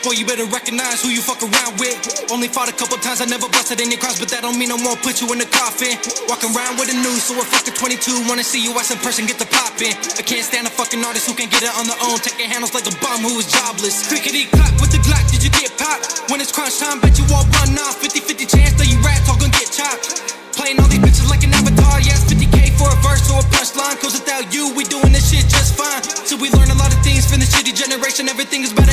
Boy, you better recognize who you fuck around with. Only fought a couple times, I never busted any cross, but that don't mean I'm gonna put you in the coffin. Walking around with a noose, so a fucking 22. Wanna see you ass in person, get the poppin'. I can't stand a fucking artist who can't get it on their own. Taking handles like a bum who is jobless. Crickety clack with the Glock, did you get popped? When it's crunch time, bet you all run off. 50 50 things from the shitty generation, everything is better.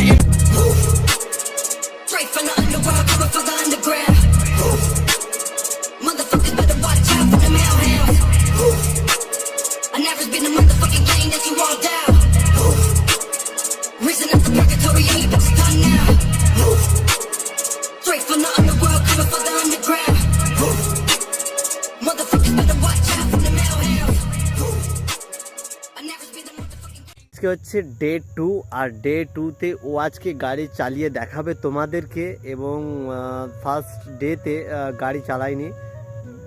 Straight from the underworld, coming for the underground. আজকে হচ্ছে day to R day টুতে ও আজকে গাড়ি চালিয়ে দেখাবে তোমাদেরকে এবং first ডেতে গাড়ি চালায়নি।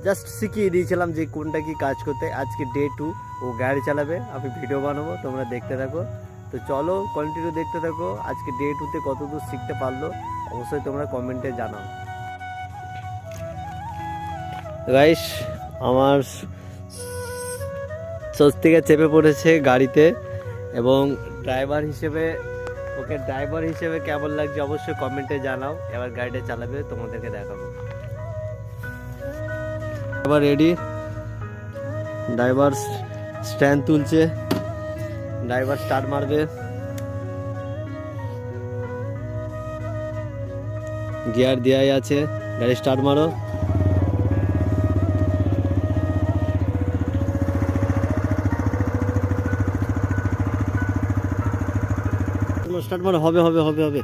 জাস্ট শিখিয়ে দিয়েছিলাম যে কোনটা কি কাজ করতে। আজকে ডে টু ও গাড়ি চালাবে। আমি ভিডিও বানাবো, তোমরা দেখতে থাকো। তো চলো কন্টিনিউ দেখতে থাকো। আজকে ডে টুতে কত দূর শিখতে পারল, অবশ্যই তোমরা কমেন্টে জানাও। গাইস আমার স্বস্তিকা চেপে পড়েছে গাড়িতে। এবং ড্রাইভার হিসেবে, ওকে ড্রাইভার হিসেবে কেমন লাগছে অবশ্যই কমেন্টে জানাও। এবার গাড়িটা চালাবে, তোমাদেরকে দেখাবো। এবার রেডি ড্রাইভার স্ট্যান্ড তুলছে। ড্রাইভার স্টার্ট মারবে। গিয়ার দেওয়াই আছে, গাড়ি স্টার্ট মারো। স্টার্ট মারো হবে হবে হবে হবে।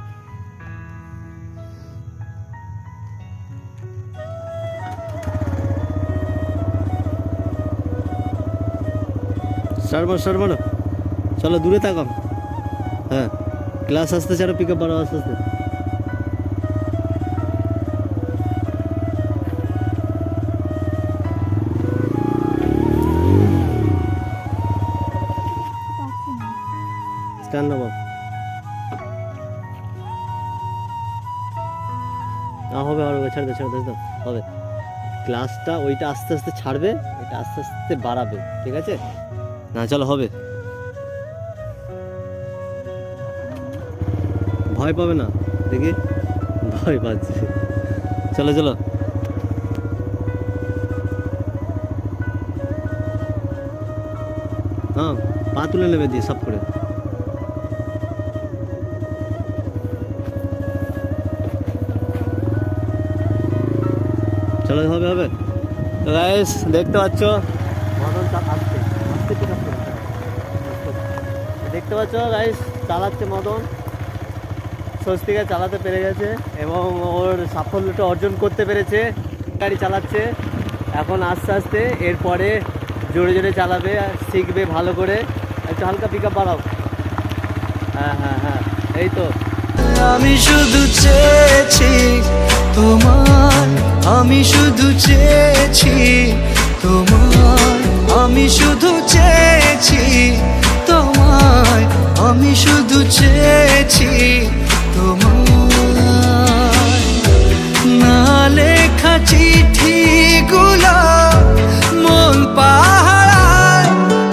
স্টার্ট মারো স্টার্ট মারো চলো, দূরে থাকো হ্যাঁ ক্লাস আসতে চারো পিক আপ বাড়ো আস্তে। আস্তে স্ট্যান্ড নামাও না হবে হবে ছেড়ে দে ছেড়ে দে হবে। ক্লাসটা ওইটা আস্তে আস্তে ছাড়বে এটা আস্তে আস্তে বাড়াবে, ঠিক আছে? না, চলো, হবে। ভয় পাবে না, দেখি? ভয় পাচ্ছে। চলো চলো। হ্যাঁ পা তুলে নেবে দিয়ে সব করে। চলো হবে হবে। তো গাইস দেখতে পাচ্ছ? দেখতে পাচ্ছ গাইস চালাচ্ছে মদন। স্বস্তিকা চালাতে পেরে গেছে এবং ওর সাফল্যটা অর্জন করতে পেরেছে। গাড়ি চালাচ্ছে। এখন আস্তে আস্তে এরপরে জোরে জোরে চালাবে আর শিখবে ভালো করে। একটু হালকা পিক আপ বাড়াও। হ্যাঁ হ্যাঁ হ্যাঁ এই তো। আমি শুধু চেয়েছি আমি শুধু চেয়েছি তোমার আমি শুধু চেয়েছি তোমায়, আমি শুধু চেয়েছি তোমার না লেখা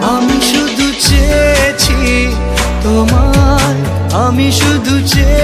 আমি শুধু চেয়েছি আমি শুধু চেয়েছি